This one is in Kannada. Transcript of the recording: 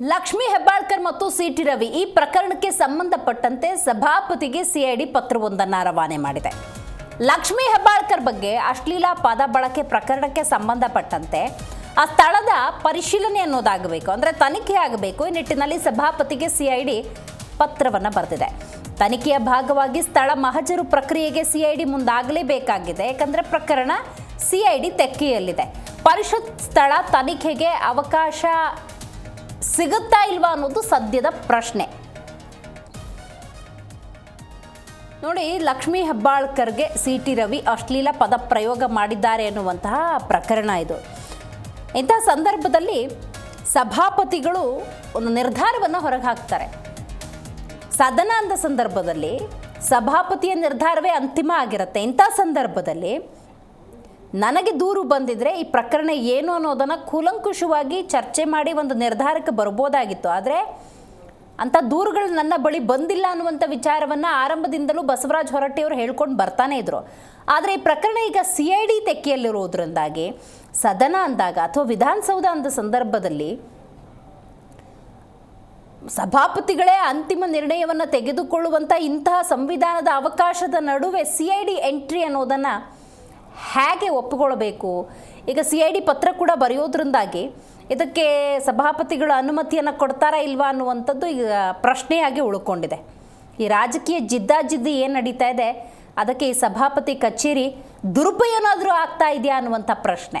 ಲಕ್ಷ್ಮೀ ಹೆಬ್ಬಾಳ್ಕರ್ ಮತ್ತು ಸಿಟಿ ರವಿ ಈ ಪ್ರಕರಣಕ್ಕೆ ಸಂಬಂಧಪಟ್ಟಂತೆ ಸಭಾಪತಿಗೆ ಸಿಐಡಿ ಪತ್ರವೊಂದನ್ನು ರವಾನೆ ಮಾಡಿದೆ. ಲಕ್ಷ್ಮಿ ಹೆಬ್ಬಾಳ್ಕರ್ ಬಗ್ಗೆ ಅಶ್ಲೀಲ ಪದ ಬಳಕೆ ಪ್ರಕರಣಕ್ಕೆ ಸಂಬಂಧಪಟ್ಟಂತೆ ಆ ಸ್ಥಳದ ಪರಿಶೀಲನೆ ಅನ್ನೋದಾಗಬೇಕು. ಅಂದರೆ ತನಿಖೆ ಆಗಬೇಕು. ಈ ನಿಟ್ಟಿನಲ್ಲಿ ಸಭಾಪತಿಗೆ ಸಿಐಡಿ ಪತ್ರವನ್ನು ಬರೆದಿದೆ. ತನಿಖೆಯ ಭಾಗವಾಗಿ ಸ್ಥಳ ಮಹಜರು ಪ್ರಕ್ರಿಯೆಗೆ ಸಿಐಡಿ ಮುಂದಾಗಲೇಬೇಕಾಗಿದೆ. ಯಾಕಂದರೆ ಪ್ರಕರಣ ಸಿಐಡಿ ತೆಕ್ಕೆಯಲ್ಲಿದೆ. ಪರಿಷತ್ ಸ್ಥಳ ತನಿಖೆಗೆ ಅವಕಾಶ ಸಿಗುತ್ತಾ ಇಲ್ವಾ ಅನ್ನೋದು ಸದ್ಯದ ಪ್ರಶ್ನೆ. ನೋಡಿ, ಲಕ್ಷ್ಮೀ ಹೆಬ್ಬಾಳ್ಕರ್ಗೆ ಸಿ ಟಿ ರವಿ ಅಶ್ಲೀಲ ಪದ ಪ್ರಯೋಗ ಮಾಡಿದ್ದಾರೆ ಎನ್ನುವಂತಹ ಪ್ರಕರಣ ಇದು. ಇಂತಹ ಸಂದರ್ಭದಲ್ಲಿ ಸಭಾಪತಿಗಳು ಒಂದು ನಿರ್ಧಾರವನ್ನು ಹೊರಗೆ ಹಾಕ್ತಾರೆ ಸದನ ಅಂದ ಸಂದರ್ಭದಲ್ಲಿ ಸಭಾಪತಿಯ ನಿರ್ಧಾರವೇ ಅಂತಿಮ ಆಗಿರುತ್ತೆ. ಇಂಥ ಸಂದರ್ಭದಲ್ಲಿ ನನಗೆ ದೂರು ಬಂದಿದ್ರೆ ಈ ಪ್ರಕರಣ ಏನು ಅನ್ನೋದನ್ನು ಕೂಲಂಕುಷವಾಗಿ ಚರ್ಚೆ ಮಾಡಿ ಒಂದು ನಿರ್ಧಾರಕ್ಕೆ ಬರ್ಬೋದಾಗಿತ್ತು. ಆದರೆ ಅಂಥ ದೂರುಗಳು ನನ್ನ ಬಳಿ ಬಂದಿಲ್ಲ ಅನ್ನುವಂಥ ವಿಚಾರವನ್ನು ಆರಂಭದಿಂದಲೂ ಬಸವರಾಜ್ ಹೊರಟ್ಟಿಯವರು ಹೇಳ್ಕೊಂಡು ಬರ್ತಾನೆ ಇದ್ರು. ಆದರೆ ಈ ಪ್ರಕರಣ ಈಗ ಸಿ ಐ ಡಿ ತೆಕ್ಕೆಯಲ್ಲಿರುವುದರಿಂದಾಗಿ ಸದನ ಅಂದಾಗ ಅಥವಾ ವಿಧಾನಸೌಧ ಅಂದ ಸಂದರ್ಭದಲ್ಲಿ ಸಭಾಪತಿಗಳೇ ಅಂತಿಮ ನಿರ್ಣಯವನ್ನು ತೆಗೆದುಕೊಳ್ಳುವಂಥ ಇಂತಹ ಸಂವಿಧಾನದ ಅವಕಾಶದ ನಡುವೆ ಸಿ ಐ ಡಿ ಎಂಟ್ರಿ ಅನ್ನೋದನ್ನು ಹೇಗೆ ಒಪ್ಪಿಕೊಳ್ಬೇಕು ಈಗ ಸಿ ಐ ಡಿ ಪತ್ರ ಕೂಡ ಬರೆಯೋದ್ರಿಂದಾಗಿ ಇದಕ್ಕೆ ಸಭಾಪತಿಗಳು ಅನುಮತಿಯನ್ನು ಕೊಡ್ತಾರಾ ಇಲ್ವಾ ಅನ್ನುವಂಥದ್ದು ಈಗ ಪ್ರಶ್ನೆಯಾಗಿ ಉಳ್ಕೊಂಡಿದೆ. ಈ ರಾಜಕೀಯ ಜಿದ್ದಾಜಿದ್ದಿ ಏನು ನಡೀತಾ ಇದೆ? ಅದಕ್ಕೆ ಈ ಸಭಾಪತಿ ಕಚೇರಿ ದುರುಪಯೋಗನಾದರೂ ಆಗ್ತಾ ಇದೆಯಾ ಅನ್ನುವಂಥ ಪ್ರಶ್ನೆ.